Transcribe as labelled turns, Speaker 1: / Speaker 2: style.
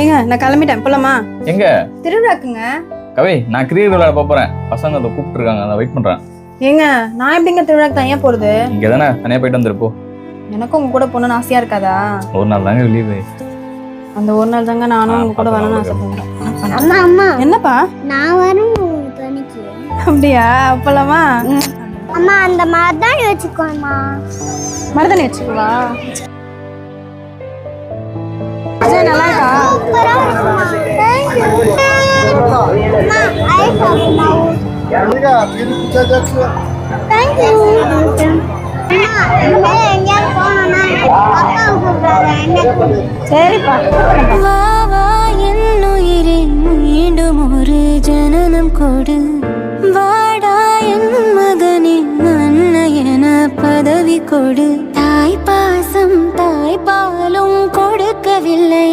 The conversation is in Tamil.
Speaker 1: ஏங்க நான் கிளம்பிட்டேன். போலாமா?
Speaker 2: எங்க?
Speaker 1: திருவிழாக்குங்க.
Speaker 2: கவி நான் கிரிக்கெட் விளையாட போறேன். பசங்க அதை கூப்பிட்டுருக்காங்க. அதை வெயிட் பண்றேன்.
Speaker 1: ஏங்க நான் எப்படிங்க திருவிழாக்கு தனியா போறது?
Speaker 2: இங்க தானே தனியா போயிட்டு வந்துருப்போ
Speaker 1: எனக்கும் உங்க கூட போகணும்னு ஆசையா இருக்காதா?
Speaker 2: ஒரு நாள் தாங்க லீவு.
Speaker 1: அந்த ஒரு நாள் தாங்க நானும் உங்க கூட வரணும்னு ஆசைப்படுறேன்.
Speaker 3: அம்மா அம்மா.
Speaker 1: என்னப்பா?
Speaker 3: நான் துணைக்கு
Speaker 1: அப்படியா? போலாமா?
Speaker 3: அம்மா அந்த மாதிரி வச்சுக்கோமா
Speaker 1: மருதாணி வச்சுக்குவா? சரிப்பா.
Speaker 4: வாவா என்னுயிரின் மீண்டும் ஒரு ஜனனம் கொடு. வாடா என் மகனின் அன்ன என பதவி கொடு. தாய் பாசம் தாய் பாலும் கொடுக்கவில்லை